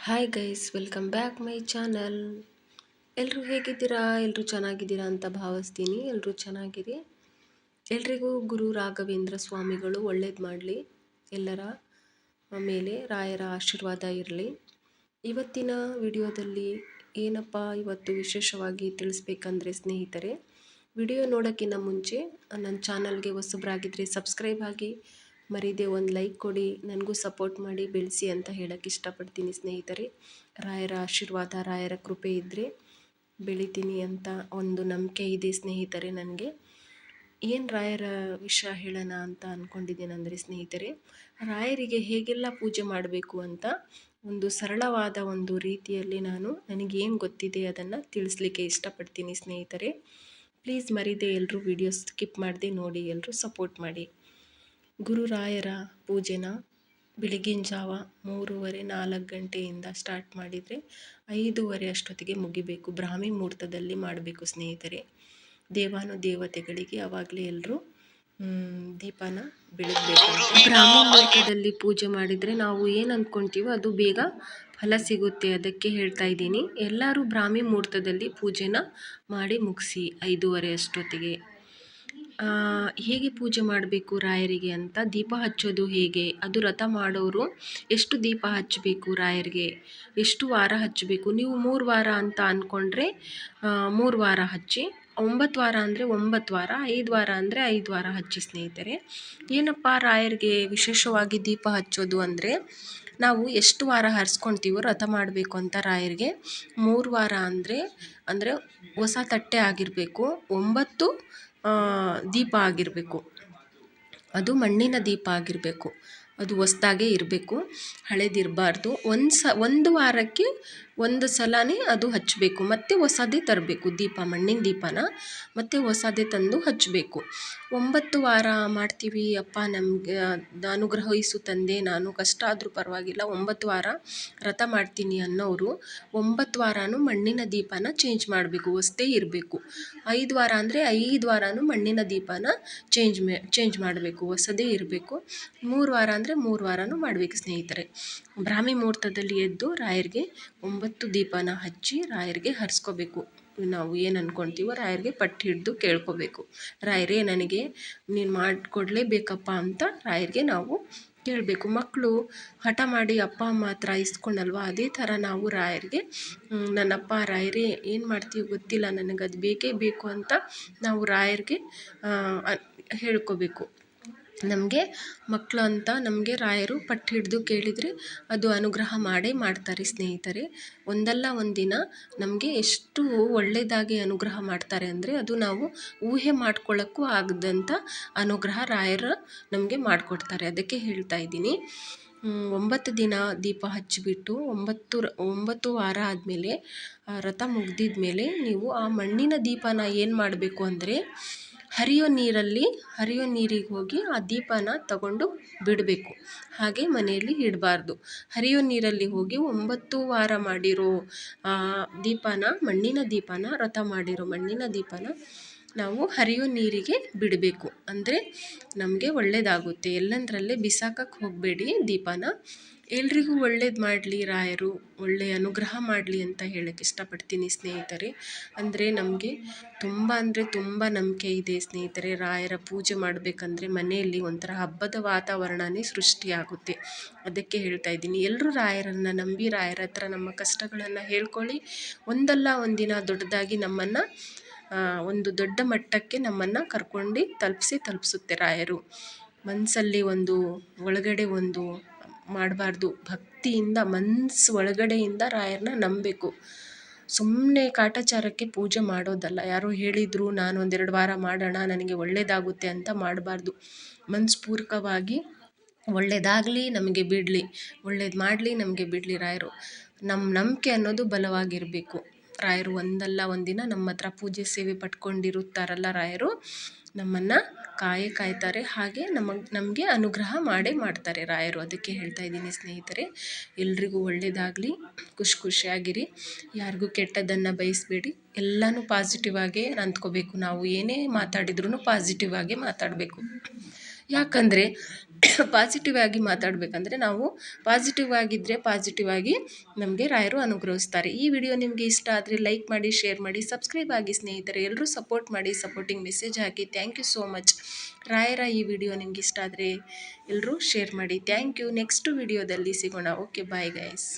Hi guys welcome back my channel ಎಲ್ಲರೂ ಹೇಗಿದ್ದೀರಾ? ಎಲ್ಲರೂ ಚೆನ್ನಾಗಿದ್ದೀರಾ ಅಂತ ಭಾವಿಸ್ತೀನಿ. ಎಲ್ಲರೂ ಚೆನ್ನಾಗಿರಿ? ಎಲ್ರಿಗೂ ಗುರು ರಾಘವೇಂದ್ರ ಸ್ವಾಮಿಗಳು ಒಳ್ಳೇದು ಮಾಡಲಿ. ಎಲ್ಲರ ಮೇಲೆ ರಾಯರ ಆಶೀರ್ವಾದ ಇರಲಿ. ಇವತ್ತಿನ ವಿಡಿಯೋದಲ್ಲಿ ಏನಪ್ಪ ಇವತ್ತು ವಿಶೇಷವಾಗಿ ತಿಳಿಸ್ಬೇಕಂದ್ರೆ ಸ್ನೇಹಿತರೆ, ವಿಡಿಯೋ ನೋಡೋಕ್ಕಿಂತ ಮುಂಚೆ ನನ್ನ ಚಾನಲ್ಗೆ ಹೊಸಬ್ರಾಗಿದ್ದರೆ ಸಬ್ಸ್ಕ್ರೈಬ್ ಆಗಿ ಮರೀದೆ ಒಂದು ಲೈಕ್ ಕೊಡಿ, ನನಗೂ ಸಪೋರ್ಟ್ ಮಾಡಿ, ಬೆಳೆಸಿ ಅಂತ ಹೇಳೋಕ್ಕೆ ಇಷ್ಟಪಡ್ತೀನಿ ಸ್ನೇಹಿತರೆ. ರಾಯರ ಆಶೀರ್ವಾದ, ರಾಯರ ಕೃಪೆ ಇದ್ದರೆ ಬೆಳಿತೀನಿ ಅಂತ ಒಂದು ನಂಬಿಕೆ ಇದೆ ಸ್ನೇಹಿತರೆ ನನಗೆ. ಏನು ರಾಯರ ವಿಷಯ ಹೇಳೋಣ ಅಂತ ಅಂದ್ಕೊಂಡಿದ್ದೇನೆಂದರೆ ಸ್ನೇಹಿತರೆ, ರಾಯರಿಗೆ ಹೇಗೆಲ್ಲ ಪೂಜೆ ಮಾಡಬೇಕು ಅಂತ ಒಂದು ಸರಳವಾದ ಒಂದು ರೀತಿಯಲ್ಲಿ ನಾನು ನನಗೇನು ಗೊತ್ತಿದೆ ಅದನ್ನು ತಿಳಿಸ್ಲಿಕ್ಕೆ ಇಷ್ಟಪಡ್ತೀನಿ ಸ್ನೇಹಿತರೆ. ಪ್ಲೀಸ್ ಮರೀದೆ ಎಲ್ಲರೂ ವಿಡಿಯೋ ಸ್ಕಿಪ್ ಮಾಡದೆ ನೋಡಿ ಎಲ್ಲರೂ ಸಪೋರ್ಟ್ ಮಾಡಿ. ಗುರುರಾಯರ ಪೂಜೆನ ಬೆಳಗಿನ ಜಾವ ಮೂರುವರೆ ನಾಲ್ಕು ಗಂಟೆಯಿಂದ ಸ್ಟಾರ್ಟ್ ಮಾಡಿದರೆ ಐದೂವರೆ ಅಷ್ಟೊತ್ತಿಗೆ ಮುಗಿಬೇಕು. ಬ್ರಾಹ್ಮಿ ಮುಹೂರ್ತದಲ್ಲಿ ಮಾಡಬೇಕು ಸ್ನೇಹಿತರೆ. ದೇವಾನು ದೇವತೆಗಳಿಗೆ ಆವಾಗಲೇ ಎಲ್ಲರೂ ದೀಪನ ಬೆಳಗಬೇಕು ಬ್ರಾಹ್ಮಿ ಮುಹೂರ್ತದಲ್ಲಿ ಪೂಜೆ ಮಾಡಿದರೆ ನಾವು ಏನು ಅಂದ್ಕೊಂತೀವೋ ಅದು ಬೇಗ ಫಲ ಸಿಗುತ್ತೆ ಅದಕ್ಕೆ ಹೇಳ್ತಾ ಇದ್ದೀನಿ. ಎಲ್ಲರೂ ಬ್ರಾಹ್ಮಿ ಮುಹೂರ್ತದಲ್ಲಿ ಪೂಜೆನ ಮಾಡಿ ಮುಗಿಸಿ ಐದೂವರೆ ಅಷ್ಟೊತ್ತಿಗೆ. ಹೇಗೆ ಪೂಜೆ ಮಾಡಬೇಕು ರಾಯರಿಗೆ ಅಂತ ದೀಪ ಹಚ್ಚೋದು ಹೇಗೆ? ಅದು ವ್ರತ ಮಾಡೋರು ಎಷ್ಟು ದೀಪ ಹಚ್ಚಬೇಕು ರಾಯರಿಗೆ? ಎಷ್ಟು ವಾರ ಹಚ್ಚಬೇಕು? ನೀವು ಮೂರು ವಾರ ಅಂತ ಅಂದ್ಕೊಂಡ್ರೆ ಮೂರು ವಾರ ಹಚ್ಚಿ ಒಂಬತ್ತು ವಾರ ಅಂದರೆ ಒಂಬತ್ತು ವಾರ, ಐದು ವಾರ ಅಂದರೆ ಐದು ವಾರ ಹಚ್ಚಿ ಸ್ನೇಹಿತರೆ. ಏನಪ್ಪ ರಾಯರಿಗೆ ವಿಶೇಷವಾಗಿ ದೀಪ ಹಚ್ಚೋದು ಅಂದರೆ ನಾವು ಎಷ್ಟು ವಾರ ಹರಿಸ್ಕೊಳ್ತೀವೋ ವ್ರತ ಮಾಡಬೇಕು ಅಂತ ರಾಯರಿಗೆ. ಮೂರು ವಾರ ಅಂದರೆ ಅಂದರೆ ಹೊಸ ತಟ್ಟೆ ಆಗಿರಬೇಕು, ಒಂಬತ್ತು ದೀಪ ಆಗಿರಬೇಕು. ಅದು ಮಣ್ಣಿನ ದೀಪ ಆಗಿರಬೇಕು. ಅದು ಹೊಸ್ದಾಗೇ ಇರಬೇಕು, ಹಳೇದಿರಬಾರ್ದು. ಒಂದು ಸ, ಒಂದು ವಾರಕ್ಕೆ ಒಂದು ಸಲನೇ ಅದು ಹಚ್ಚಬೇಕು ಮತ್ತು ಹೊಸದೇ ತರಬೇಕು, ದೀಪ, ಮಣ್ಣಿನ ದೀಪನ. ಮತ್ತು ಹೊಸದೇ ತಂದು ಹಚ್ಚಬೇಕು ಒಂಬತ್ತು ವಾರ ಮಾಡ್ತೀವಿ, ಅಪ್ಪ ನಮಗೆ ಅನುಗ್ರಹಿಸು ತಂದೆ, ನಾನು ಕಷ್ಟ ಆದರೂ ಪರವಾಗಿಲ್ಲ, ಒಂಬತ್ತು ವಾರ ವ್ರತ ಮಾಡ್ತೀನಿ ಅನ್ನೋರು, ಒಂಬತ್ತು ವಾರನೂ ಮಣ್ಣಿನ ದೀಪನ ಚೇಂಜ್ ಮಾಡಬೇಕು, ಹೊಸದೇ ಇರಬೇಕು. ಐದು ವಾರ ಅಂದರೆ ಐದು ವಾರನೂ ಮಣ್ಣಿನ ದೀಪನ ಚೇಂಜ್ ಮೇ ಚೇಂಜ್ ಮಾಡಬೇಕು, ಹೊಸದೇ ಇರಬೇಕು. ಮೂರು ವಾರ ಅಂದರೆ ಮೂರು ವಾರನೂ ಮಾಡಬೇಕು ಸ್ನೇಹಿತರೆ. ಬ್ರಾಹ್ಮಿ ಮುಹೂರ್ತದಲ್ಲಿ ಎದ್ದು ರಾಯರಿಗೆ ಒಂಬತ್ತು ದೀಪನ ಹಚ್ಚಿ ರಾಯರಿಗೆ ಹರಿಸ್ಕೋಬೇಕು. ನಾವು ಏನು ಅಂದ್ಕೊಳ್ತೀವೋ ರಾಯರಿಗೆ ಪಟ್ಟು ಹಿಡಿದು ಕೇಳ್ಕೋಬೇಕು. ರಾಯರೇ, ನನಗೆ ನೀನು ಮಾಡಿಕೊಡ್ಲೇಬೇಕಪ್ಪ ಅಂತ ರಾಯರಿಗೆ ನಾವು ಕೇಳಬೇಕು. ಮಕ್ಕಳು ಹಠ ಮಾಡಿ ಅಪ್ಪ, ಅಮ್ಮ ಹತ್ರ ಇಸ್ಕೊಂಡಲ್ವ? ಅದೇ ಥರ ನಾವು ರಾಯರಿಗೆ ನನ್ನಪ್ಪ, ರಾಯರೇ, ಏನು ಮಾಡ್ತೀವಿ ಗೊತ್ತಿಲ್ಲ. ನನಗೆ ಅದು ಬೇಕೇ ಬೇಕು ಅಂತ ನಾವು ರಾಯರಿಗೆ ಹೇಳ್ಕೋಬೇಕು. ನಮಗೆ ಮಕ್ಕಳು ಅಂತ ನಮಗೆ ರಾಯರು ಪಟ್ಟು ಹಿಡಿದು ಕೇಳಿದರೆ ಅದು ಅನುಗ್ರಹ ಮಾಡೇ ಮಾಡ್ತಾರೆ ಸ್ನೇಹಿತರೆ. ಒಂದಲ್ಲ ಒಂದು ದಿನ ನಮಗೆ ಎಷ್ಟು ಒಳ್ಳೆಯದಾಗಿ ಅನುಗ್ರಹ ಮಾಡ್ತಾರೆ ಅಂದರೆ ಅದು ನಾವು ಊಹೆ ಮಾಡ್ಕೊಳ್ಳೋಕ್ಕೂ ಆಗದಂಥ ಅನುಗ್ರಹ ರಾಯರು ನಮಗೆ ಮಾಡಿಕೊಡ್ತಾರೆ. ಅದಕ್ಕೆ ಹೇಳ್ತಾ ಇದ್ದೀನಿ. ಒಂಬತ್ತು ದಿನ ದೀಪ ಹಚ್ಚಿಬಿಟ್ಟು ಒಂಬತ್ತು ಒಂಬತ್ತು ವಾರ ಆದಮೇಲೆ ರಥ ಮುಗ್ದಿದ ಮೇಲೆ ನೀವು ಆ ಮಣ್ಣಿನ ದೀಪನ ಏನು ಮಾಡಬೇಕು ಅಂದರೆ ಹರಿಯೋ ನೀರಲ್ಲಿ, ಹರಿಯೋ ನೀರಿಗೆ ಹೋಗಿ ಆ ದೀಪನ ತಗೊಂಡು ಬಿಡಬೇಕು. ಹಾಗೆ ಮನೆಯಲ್ಲಿ ಇಡಬಾರ್ದು. ಹರಿಯೋ ನೀರಲ್ಲಿ ಹೋಗಿ ಒಂಬತ್ತು ವಾರ ಮಾಡಿರೋ ದೀಪನ, ಮಣ್ಣಿನ ದೀಪನ ವ್ರತ ಮಾಡಿರೋ ಮಣ್ಣಿನ ದೀಪನ ನಾವು ಹರಿಯೋ ನೀರಿಗೆ ಬಿಡಬೇಕು. ಅಂದರೆ ನಮಗೆ ಒಳ್ಳೆಯದಾಗುತ್ತೆ ಎಲ್ಲಂದರಲ್ಲೇ ಬಿಸಾಕಕ್ಕೆ ಹೋಗಬೇಡಿ ದೀಪನ. ಎಲ್ರಿಗೂ ಒಳ್ಳೇದು ಮಾಡಲಿ ರಾಯರು ಒಳ್ಳೆಯ ಅನುಗ್ರಹ ಮಾಡಲಿ ಅಂತ ಹೇಳಕ್ಕೆ ಇಷ್ಟಪಡ್ತೀನಿ ಸ್ನೇಹಿತರೆ. ಅಂದರೆ ನಮಗೆ ತುಂಬ ಅಂದರೆ ತುಂಬ ನಂಬಿಕೆ ಇದೆ ಸ್ನೇಹಿತರೆ. ರಾಯರ ಪೂಜೆ ಮಾಡಬೇಕಂದ್ರೆ ಮನೆಯಲ್ಲಿ ಒಂಥರ ಹಬ್ಬದ ವಾತಾವರಣವೇ ಸೃಷ್ಟಿಯಾಗುತ್ತೆ. ಅದಕ್ಕೆ ಹೇಳ್ತಾ ಇದ್ದೀನಿ. ಎಲ್ಲರೂ ರಾಯರನ್ನು ನಂಬಿ, ರಾಯರ ಹತ್ರ ನಮ್ಮ ಕಷ್ಟಗಳನ್ನು ಹೇಳ್ಕೊಳ್ಳಿ. ಒಂದಲ್ಲ ಒಂದಿನ ದೊಡ್ಡದಾಗಿ ನಮ್ಮನ್ನು ಒಂದು ದೊಡ್ಡ ಮಟ್ಟಕ್ಕೆ ನಮ್ಮನ್ನು ಕರ್ಕೊಂಡು ತಲುಪಿಸಿ ತಲುಪಿಸುತ್ತೆ ರಾಯರು. ಮನಸ್ಸಲ್ಲಿ ಒಂದು ಒಳಗಡೆ ಒಂದು ಮಾಡಬಾರ್ದು. ಭಕ್ತಿಯಿಂದ, ಮನ್ಸು ಒಳಗಡೆಯಿಂದ ರಾಯರನ್ನ ನಂಬಬೇಕು. ಸುಮ್ಮನೆ ಕಾಟಾಚಾರಕ್ಕೆ ಪೂಜೆ ಮಾಡೋದಲ್ಲ. ಯಾರೋ ಹೇಳಿದರು, ನಾನು ಒಂದೆರಡು ವಾರ ಮಾಡೋಣ, ನನಗೆ ಒಳ್ಳೆಯದಾಗುತ್ತೆ ಅಂತ ಮಾಡಬಾರ್ದು. ಮನಸ್ಪೂರ್ವಕವಾಗಿ ಒಳ್ಳೆಯದಾಗಲಿ ನಮಗೆ ಬಿಡಲಿ. ಒಳ್ಳೇದು ಮಾಡಲಿ, ನಮಗೆ ಬಿಡಲಿ ರಾಯರು. ನಮ್ಮ ನಂಬಿಕೆ ಅನ್ನೋದು ಬಲವಾಗಿರಬೇಕು. ರಾಯರು ಒಂದಲ್ಲ ಒಂದಿನ ನಮ್ಮ ಹತ್ರ ಪೂಜೆ ಸೇವೆ ಪಟ್ಕೊಂಡಿರುತ್ತಾರಲ್ಲ ರಾಯರು. ನಮ್ಮನ್ನು ಕಾಯೇ ಕಾಯ್ತಾರೆ. ಹಾಗೆ ನಮಗೆ ನಮಗೆ ಅನುಗ್ರಹ ಮಾಡೇ ಮಾಡ್ತಾರೆ ರಾಯರು. ಅದಕ್ಕೆ ಹೇಳ್ತಾ ಇದ್ದೀನಿ ಸ್ನೇಹಿತರೆ, ಎಲ್ರಿಗೂ ಒಳ್ಳೆಯದಾಗಲಿ ಖುಷಿ ಖುಷಿಯಾಗಿರಿ. ಯಾರಿಗೂ ಕೆಟ್ಟದ್ದನ್ನು ಬಯಸಬೇಡಿ. ಎಲ್ಲನೂ ಪಾಸಿಟಿವ್ ಆಗೇ ಅಂದ್ಕೋಬೇಕು ನಾವು ಏನೇ ಮಾತಾಡಿದ್ರೂ ಪಾಸಿಟಿವ್ ಆಗೇ ಮಾತಾಡಬೇಕು. ಯಾಕಂದರೆ ಪಾಸಿಟಿವ್ ಆಗಿ ಮಾತಾಡಬೇಕಂದ್ರೆ ನಾವು ಪಾಸಿಟಿವ್ ಆಗಿದ್ದರೆ ಪಾಸಿಟಿವ್ ಆಗಿ ನಮಗೆ ರಾಯರು ಅನುಗ್ರಹಿಸ್ತಾರೆ. ಈ ವಿಡಿಯೋ ನಿಮಗೆ ಇಷ್ಟ ಆದರೆ ಲೈಕ್ ಮಾಡಿ ಶೇರ್ ಮಾಡಿ ಸಬ್ಸ್ಕ್ರೈಬ್ ಆಗಿ ಸ್ನೇಹಿತರೆ ಎಲ್ಲರೂ ಸಪೋರ್ಟ್ ಮಾಡಿ ಸಪೋರ್ಟಿಂಗ್ ಮೆಸೇಜ್ ಹಾಕಿ. ಥ್ಯಾಂಕ್ ಯು ಸೋ ಮಚ್ ರಾಯರ ಈ ವಿಡಿಯೋ ನಿಮ್ಗೆ ಇಷ್ಟ ಆದರೆ ಎಲ್ಲರೂ ಶೇರ್ ಮಾಡಿ. ಥ್ಯಾಂಕ್ ಯು ನೆಕ್ಸ್ಟ್ ವಿಡಿಯೋದಲ್ಲಿ ಸಿಗೋಣ. Okay bye guys